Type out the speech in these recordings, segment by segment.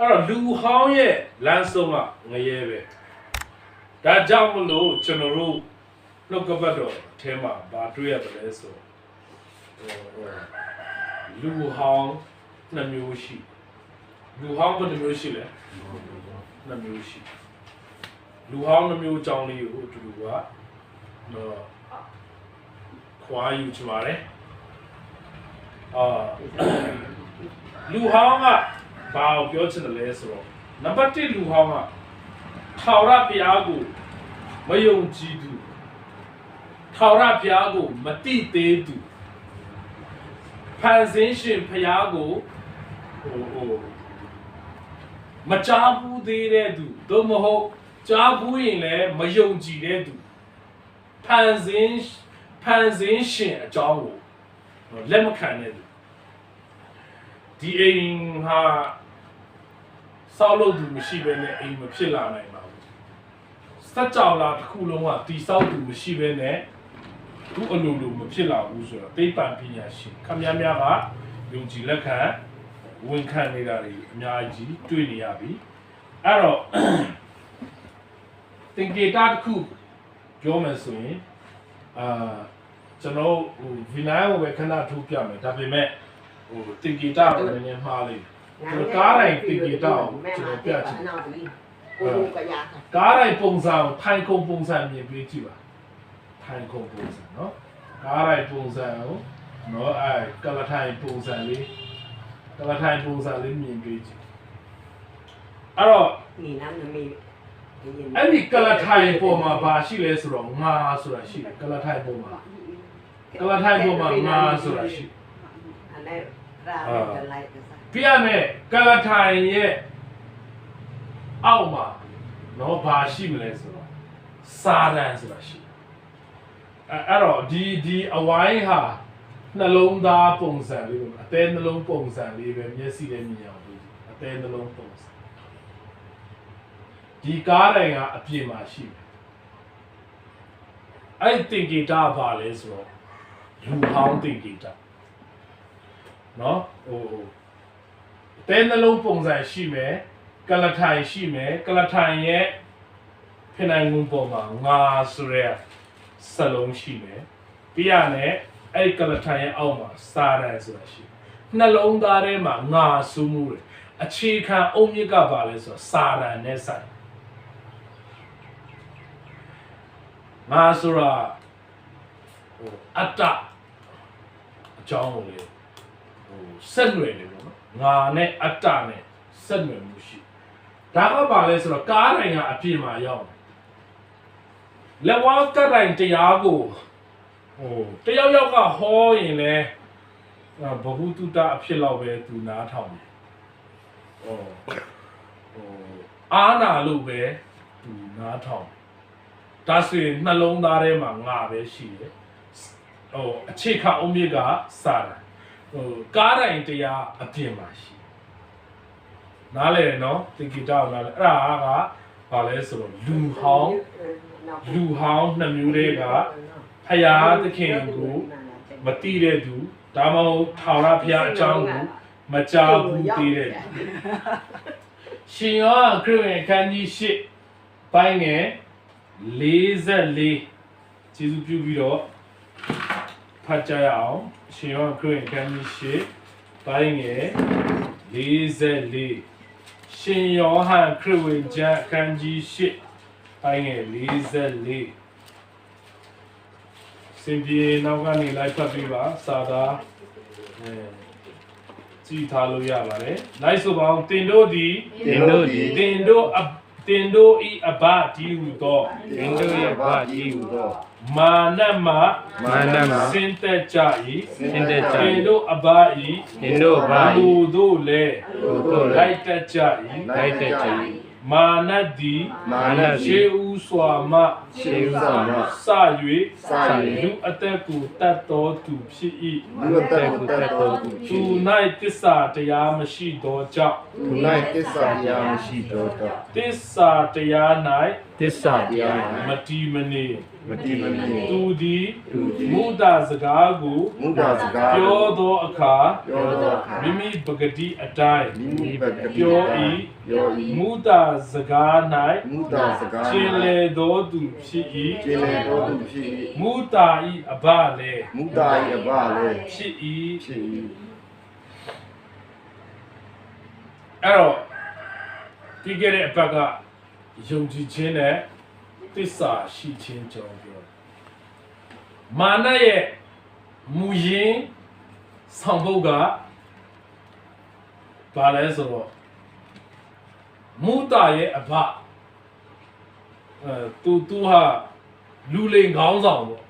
အဲ့တော့လူဟောင်းရဲ့လမ်းဆုံးကငရဲပဲဒါကြောင့်မလို့ကျွန်တော်တို့နှုတ်ကပတ်တော်အထဲမှာဗာတွေ့ရတယ်လဲဆိုဟိုဟိုလူဟောင်းနှစ်မျိုးရှိလူဟောင်းဘယ်နှမျိုးရှိလဲနှစ်မျိုးရှိလူဟောင်းနှစ်မျိုးအကြောင်းလေးကိုအတူတူကတော့ခွာယူချင်ပါတယ်အာလူဟောင်းက ဘာကိုပြောချင်တယ်လဲဆိုတော့နံပါတ်1လူဟောင်းကထာဝရဘုရားကိုမယုံကြည်သူထာဝရဘုရားကိုမတိသေးသူဖန်ဆင်းရှင်ဘုရားကိုဟိုဟိုမကြားဘူးသေးတဲ့သူသို့မဟုတ်ကြားဘူးရင်လည်းမယုံကြည်တဲ့သူဖန်ဆင်းဖန်ဆင်းရှင်အကြောင်းကိုလက်မခံတဲ့သူဒီအိမ်ဟာ စောက်လို့သူမရှိဘဲနဲ့အိမ်မဖြစ်လာနိုင်ပါဘူးစัจ java လာတစ်ခုလုံးကတိစောက်သူမရှိဘဲနဲ့သူ့အလိုလိုမဖြစ်လာဘူးဆိုတော့သိပ္ပံပညာရှင်ခမများများကယုံကြည်လက်ခံဝန်ခံနေတာတွေအများကြီးတွေ့နေရပြီအဲ့တော့သင်္ကေတတစ်ခုပြောမယ်ဆိုရင်အာကျွန်တော်ဟိုဗီနိုင်းကိုပဲခဏထိုးပြမယ်ဒါပေမဲ့ဟိုသင်္ကေတကိုနည်းနည်းမှားလိမ့်မယ် ကားတိုင်းတင်ကြတော့ကျွန်တော်ပြချင် နောက်ပြီးကိုကိုကရတာ ကားတိုင်းပုံစံကိုထိုင်ခုံပုံစံမြင်ပြီးကြည့်ပါထိုင်ခုံပုံစံเนาะကားတိုင်းပုံစံကိုเนาะအဲကလထိုင်ပုံစံလေးကလထိုင်ပုံစံလေးမြင်ပြီးကြည့်အဲ့တော့ ဒီနာမမေး အဲ့ဒီကလထိုင်ပုံမှာဘာရှိလဲဆိုတော့ငါဆိုတာရှိတယ်ကလထိုင်ပုံမှာကလထိုင်ပုံမှာငါဆိုတာရှိတယ် အဲ့ ဒါရာကလိုက်တာပြရမယ်ကလထိုင်ရဲ့အောက်မှာနော်ဘာရှိမလဲဆိုတော့စာရန်ဆိုတာရှိတယ်အဲအဲ့တော့ဒီဒီအဝိုင်းဟာနှလုံးသားပုံစံလေးပေါ့အသေးနှလုံးပုံစံလေးပဲမျက်စိနဲ့မြင်အောင်လို့အသေးနှလုံးပုံစံဒီကားတိုင်ကအပြင်မှာရှိတယ်အဲ့ဒီတင်ဂီတာဘာလဲဆိုတော့လူဟောင်းတ င်ဂီတာနော်ဟိုတဲနှလုံးပုံစံရှိမယ်ကလထိုင်ရှိမယ်ကလထိုင်ရဲ့ဖိနိုင်ငုံပေါ်မှာငါဆိုရဲစလုံးရှိမယ်ပြီးရမယ်အဲ့ဒီကလထိုင်ရဲ့အောက်မှာစာရန်ဆိုတာရှိတယ်နှလုံးသားထဲမှာငါဆူးမှုတယ်အခြေခံအုံမြစ်ကပါလဲဆိုတော့စာရန်နဲ့ဆိုင်ငါဆိုတာဟိုအတ္တအကြောင်းကိုလေ ဟိုဆက်နွယ်နေပေါ့နော်ငါနဲ့အတ္တနဲ့ဆက်နွယ်မှုရှိဒါကပါလဲဆိုတော့ကားတိုင်းကအပြည့်မှာရောက်တယ်လက်ဝါးကတ်တိုင်းတရားကိုဟိုတယောက်ယောက်ကဟောရင်လဲဘဟုတုတအဖြစ်လောက်ပဲသူနားထောင်တယ်ဟိုဟိုအာနာလို့ပဲသူနားထောင်တယ်ဒါဆိုရင်နှလုံးသားထဲမှာငါပဲရှိတယ်ဟိုအခြေခံအုံးမြစ်ကစာတယ် ဟိုကားတိုင်းတရားအပြင်မှာရှိတယ်နားလဲနော်တင်ဂီတာကိုနားလဲအဲ့ဒါကဘာလဲဆိုတော့လူဟောင်းလူဟောင်းနှစ်မျိုးတွေကဖယားသခင်ကိုမတိတဲ့သူဒါမှမဟုတ်ထာဝရဘုရားအကြောင်းကိုမကြားဘူးသေးတဲ့သူရှင်ယောဟန်ခရစ်ဝင်အခန်းကြီး၈ပိုင်းငယ်44ကျေးဇူးပြုပြီးတော့ ဖတ်ကြရအောင်ရှင်ယောဟန်ခရစ်ယာန်ခန်းကြီး၈ပိုင်းငယ်44ရှင်ယောဟန်ခရစ်ဝင်ကျမ်းအခန်းကြီး၈ပိုင်းငယ်44စင်ပြေနောက်ကနေလိုက်ဖတ်ပြီးပါစာသားအဲကြည်ထားလို့ရပါတယ်လိုက်ဆိုပါအောင်တင်တို့သည်သင်တို့သည်တင်တို့အ တင်တို့ဤအဘဒီဟုသောသင်တို့ရဲ့ဘာကြီးဟုသောမာနမမာနမှစင်တက်ကြ၏စင်တက်ကြ၏သင်တို့အဘဤသင်တို့ဘာလူဤတို့လည်းလူတို့လည်းလိုက်တက်ကြ၏လိုက်တက်ကြ၏ မာနသည်မာနသည်ရှေးဥစွာမှရှေးဥစွာမှစ၍စ၍လူအသက်ကိုတတ်တော်သူဖြစ်၏လူအသက်ကိုတတ်တော်သူဖြသူင့်၌တစ္ဆာတရားမရှိသောကြောင့်သူ၌တစ္ဆာတရားမရှိသောတော့တစ္ဆာတရား၌သစ္စာတရားမတီမနေမတိမနေ သူသည်သူသည် မုဒ္ဒစကားကိုမုဒ္ဒစကားပြောသောအခါပြောသောအခါမိမိပဂတိအတိုင်းမိမိပကတိပြော၏ပြော၏မုဒ္ဒစကားမုဒ္ဒစကား၌ကျင်လေသောသူဖြစ်၏ကျင်လေတော်သူဖြစ်၏မုဒ္ဒဤအဘလည်းမုဒ္ဒ၏အဘလည်းဖြစ်၏ဖြစ်၏အဲ့တော့ဒီကနေ့အပတ်က ယုံကြည်ခြင်းနဲ့သစ္စာရှိခြင်းကြောင့်ပြောတယ်မာနရဲ့မူရင်းဆောင်ဖို့ကဘာလဲဆိုတော့မုဒ္ဒရဲ့အဘအဲသူသူဟာလူလိန်ခေါင်းဆောင်ပေါ့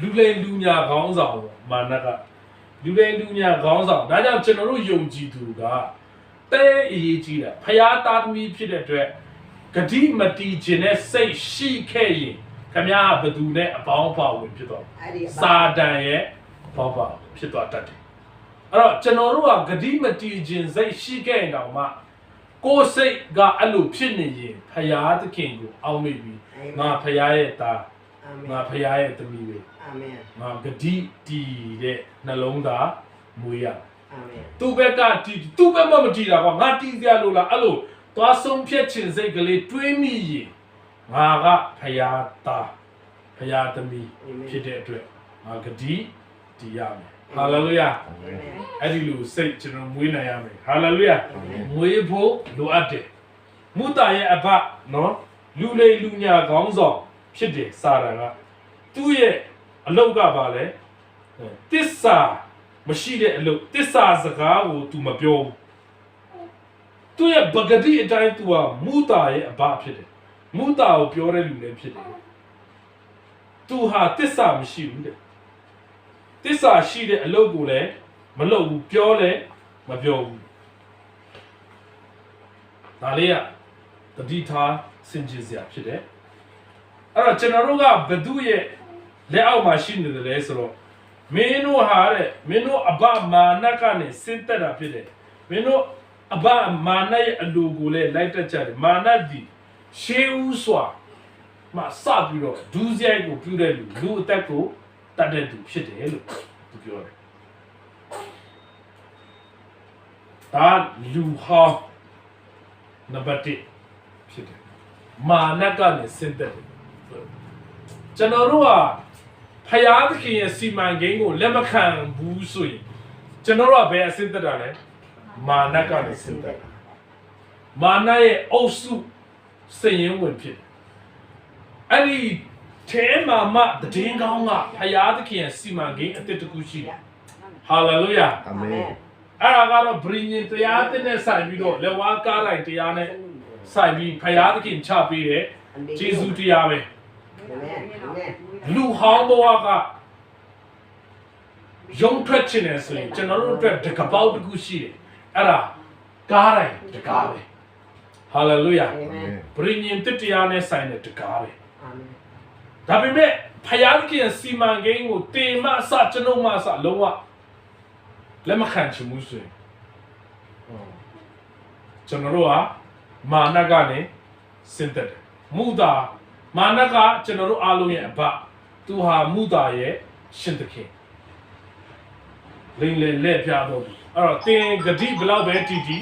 လူလိန်လူညာခေါင်းဆောင်ပေါ့မာနကလူလိန်လူညာခေါင်းဆောင်ဒါကြောင့်ကျွန်တော်တို့ယုံကြည်သူက တဲအရေးကြီးတယ်ဖရာသားသမီးဖြစ်တဲ့အတွက်ဂတိမတီခြင်းနဲ့စိတ်ရှိခဲ့ရင်ခမည်းဘသူနဲ့အပေါင်းအပါဝင်ဖြစ်တော့အဲ့ဒီအပါစာတန်ရဲ့ဘောပါဖြစ်သွားတတ်တယ်အဲ့တော့ကျွန်တော်တို့ကဂတိမတီခြင်းစိတ်ရှိခဲ့ရင်တော့မှကိုယ်စိတ်ကအဲ့လိုဖြစ်နေရင်ဖရာသခင်ကိုအောက်မေ့ပြီးငါဖရာရဲ့သားအာမင်ငါဖရာရဲ့သမီးပဲအာမင်ငါဂတိတီတဲ့နှလုံးသားမွေးရအာမင် သူ့ဘက်ကတီသူ့ဘက်မှမတီတာကွာငါတီစရာလို့လားအဲ့လိုသွားဆုံးဖြတ်ခြင်းစိတ်ကလေးတွေးမိရင်ငါကဖရာသားဖရာသမီးဖြစ်တဲ့အတွက်ငါဂတိတီရမယ်ဟာလေလုယာအာမင်အဲ့ဒီလိုစိတ်ကျွန်တော်မွေးနိုင်ရမယ်ဟာလေလုယာမွေးဖို့လိုအပ်တယ်မုတာရဲ့အဘနော်လူလေလူညာခေါင်းဆောင်ဖြစ်တယ်စာရကသူ့ရဲ့အလောက်ကပါလဲတစ္ဆာ မရှိတဲ့အလုပ်တစ္ဆာစကားကို तू မပြောဘူးသူ့ရဲ့ပဂတိအတိုင်း तू ကမုတာရဲ့အဘဖြစ်တယ်မုတာကိုပြောတဲ့လူလည်းဖြစ်တယ် तू ဟာတစ္ဆာမရှိဘူးတဲ့ တစ္ဆာရှိတဲ့အလုပ်ကိုလည်းမလုပ်ဘူးပြောလည်းမပြောဘူးဒါလေးကတတိထားစင်ကြယ်စရာဖြစ်တယ်အဲ့တော့ကျွန်တော်တို့ကဘသူရဲ့လက်အောက်မှာရှိနေတယ်လဲဆိုတော့ မင်းတို့ဟာတဲ့မင်းတို့အဘမာနကနေစင်တက်တာဖြစ်တယ်မင်းတို့အဘမာနရဲ့အလိုကိုလည်းလိုက်တက်ကြတယ်မာနဒီရှေးဦးစွာမစပြီးတော့ဒူးစရိုက်ကိုပြုတဲ့လူလူအသက်ကိုတတ်တဲ့သူဖြစ်တယ်လို့သူပြောတယ်ဒါလူဟောင်းနံပါတ်1ဖြစ်တယ်မာနကနေစင်တက်တယ်ကျွန်တော်တို့က ဖယားသခင်ရဲ့စီမံကိန်းကိုလက်မခံဘူးဆိုရင်ကျွန်တော်တို့ကဘယ်အစင်တက်တာလဲမာနကနေစင်တက်တာမာနရဲ့အုပ်စုစည်ရင်ဝင်ဖြစ်တယ်အဲ့ဒီထဲမှာမှတည်င်းကောင်းကဖယားသခင်ရဲ့စီမံကိန်းအတစ်တစ်ခုရှိတယ်ဟာလေလုယာအာမင်အဲ့ဒါကတော့ဗြိညင်တရားတဲ့နဲ့ဆိုင်ပြီးတော့လက်ဝါးကားလိုက်တရားနဲ့ဆိုင်ပြီးဖယားသခင်ချပေးတဲ့ဂျေဇုတရားပဲအာမင်အာမင် လူဟောင်းဘဝကယုံထွက်ခြင်းနဲ့ဆိုရင်ကျွန်တော်တို့အတွက်တကပောက်တစ်ခုရှိတယ်အဲ့ဒါကားတိုင်းတကားပဲဟာလေလုယာအာမင်ဗြိညင်တတရားနဲ့ဆိုင်တဲ့တကားပဲအာမင်ဒါပေမဲ့ဖယားသခင်စီမံကိန်းကိုတင်မအစကျွန်ုပ်မအစလုံးဝလက်မခံချင်ဘူးဆိုရင်ကျွန်တော်တို့ကမာနကနေစင်တက်တယ်မူတာ မာနကကျွန်တော်တို့အားလုံးရဲ့အဘသူဟာမူတာရဲ့ရှင်သခင်လိမ့်လေလက်ပြတော့ဘူးအဲ့တော့တင်ဂတိဘလောက်ပဲတီတီ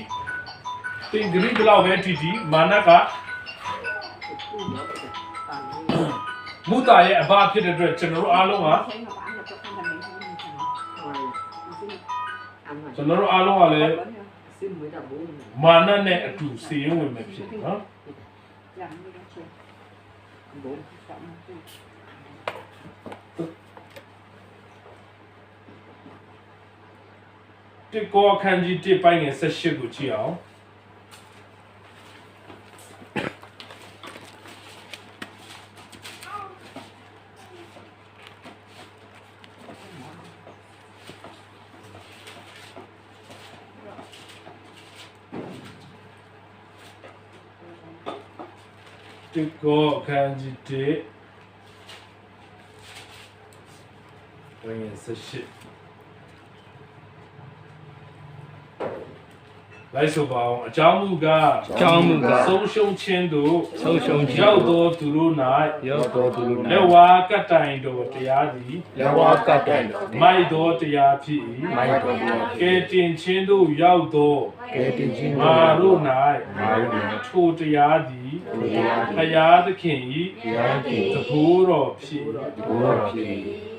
တင်ဂတိဘလောက်ပဲတီတီမာနကမုတာရဲ့အဘဖြစ်တဲ့အတွက်ကျွန်တော်တို့အားလုံးကအာမင်ကျွန်တော်တို့အားလုံးကလည်းစင်မွေးတာဘူးမာနနဲ့အတူစီရင်ဝင်မယ်ဖြစ်တ ယ်နော်ဘူးတစ်ကောအခန်းကြီးတစ်ပိုင်းငယ်၁၈ကိုကြည့်အောင် တစ်ကောအခန်းကြီးတစ်ပိုင်းငယ်၁၈လိုက်ဆိုပါအောင်အကြောင်းမူကားအကြောင်းမူကားဆုံးရှုံးခြင်းတို့ဆုံးရှုံးခြင်းရောက်သောသူတို့၌ရောက်တော်သူတို့လက်ဝါကတ်တိုင်တို့တရားသည်လက်ဝါကတ်တိုင်တော်မိုက်သောတရားဖြစ်မို၏က်တော်တရားကဲတင်ခြင်းတို့ရောက်သောကဲတင်ခြင်းမာတို့မာ၌တို့၌ထိုတရားသည်တရား ဘုရားသခင်၏တရားဖြင့်သဘောတော်ဖြစ်၏ဘုရားဖြင့်